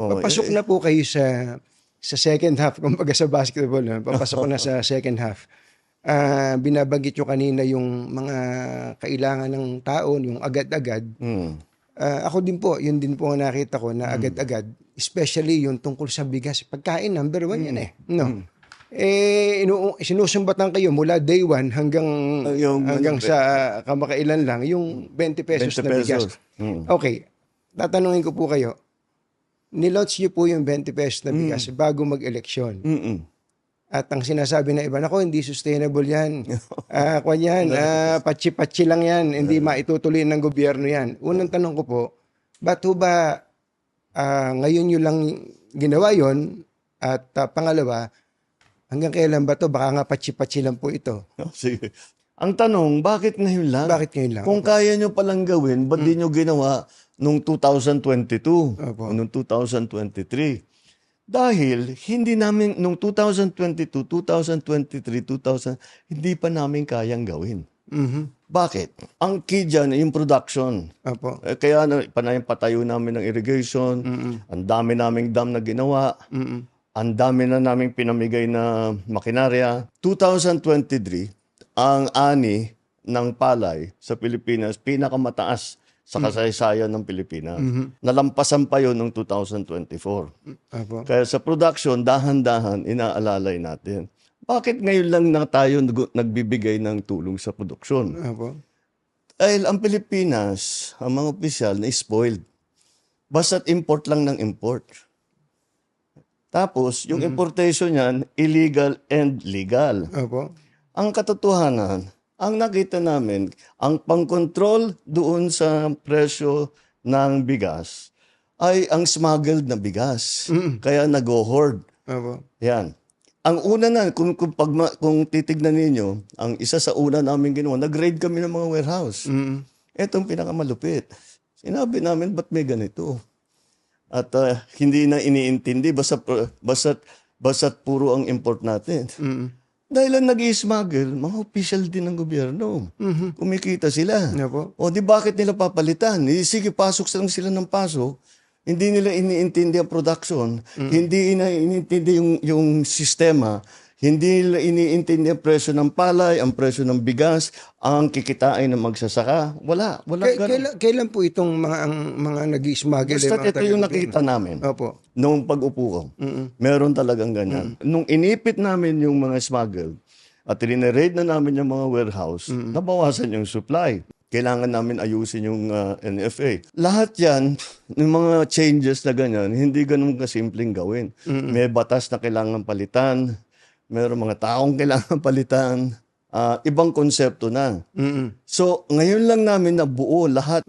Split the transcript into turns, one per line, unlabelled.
Oh,
Papasok
eh,
na po kayo sa sa second half, kumbaga sa basketball, no? papasok ko na sa second half. Ah, binabanggit nyo kanina yung mga kailangan ng tao, yung agad-agad.
mm,
Ah, ako din po, yun din po ang nakita ko na agad-agad, especially yung tungkol sa bigas. Pagkain, number one yan eh. No? Eh, inu- sinusumbatan kayo mula day one hanggang,
Ah, yung-
hanggang sa kamakailan lang, yung 20 pesos
20
na bigas.
pesos. Mm.
Okay, tatanungin ko po kayo, nilaunch niyo po yung 20 pesos na bigas bago mag-eleksyon.
mm,
At ang sinasabi na iba, nako, hindi sustainable yan. Ah, kwan yan, ah, patsi-patsi lang yan, hindi maitutuloy ng gobyerno yan. Unang tanong ko po, ba't ho ba ah, ngayon nyo lang ginawa yon At ah, pangalawa, hanggang kailan ba to? Baka nga patsi-patsi lang po ito.
Sige. Ang tanong, bakit ngayon lang?
Bakit ngayon lang?
Kung kaya nyo palang gawin, ba't di nyo ginawa nung 2022
Opo.
nung 2023? Dahil hindi namin, nung 2022, 2023, 2000, hindi pa namin kayang gawin.
Mhm.
Bakit? Ang key dyan, yung production.
Opo.
Eh, kaya na, panayang patayo namin ng irrigation, ang dami naming dam na ginawa,
Mm-mm.
ang dami na naming pinamigay na makinarya. 2023, ang ani ng palay sa Pilipinas, pinakamataas sa kasaysayan ng Pilipinas. Nalampasan pa yon noong 2024.
Opo.
Kaya sa production, dahan-dahan, inaalalay natin. Bakit ngayon lang na tayo nag- nagbibigay ng tulong sa produksyon?
Opo.
Dahil ang Pilipinas, ang mga opisyal na spoiled. Basta't import lang ng import. Tapos, yung importation niyan, illegal and legal.
Opo.
Ang katotohanan, ang nakita namin, ang pangkontrol doon sa presyo ng bigas ay ang smuggled na bigas. Kaya nag-hoard.
Opo.
Yan. Ang una na, kung, kung, pag, kung titignan ninyo, ang isa sa una namin ginawa, nag-raid kami ng mga warehouse.
Mm-mm.
Ito ang pinakamalupit. Sinabi namin, ba't may ganito? At ah, hindi na iniintindi, basta, basta, basta puro ang import natin.
Mm-mm.
Dahil ang nag-i-smuggle, mga official din ng gobyerno.
Mhm.
Kumikita sila.
Opo.
O di bakit nila papalitan? Eh, sige, pasok lang sila ng pasok. Hindi nila iniintindi ang production. Hindi na iniintindi yung, yung sistema. Hindi nila iniintindi ang presyo ng palay, ang presyo ng bigas, ang kikitain ng magsasaka. Wala. Wala ganun.
kailan, kailan po itong mga ang mga nag-smuggle
Basta ito yung nakita namin
Opo.
nung pag-upo ko. Meron talagang ganyan. Nung inipit namin yung mga smuggle at rineraid na namin yung mga warehouse, nabawasan yung supply. Kailangan namin ayusin yung ah, NFA. Lahat yan, yung mga changes na ganyan, hindi ganun kasimpleng gawin. May batas na kailangan palitan, meron mga taong kailangan palitan, ah, ibang konsepto na.
Mm-mm.
So, ngayon lang namin nabuo lahat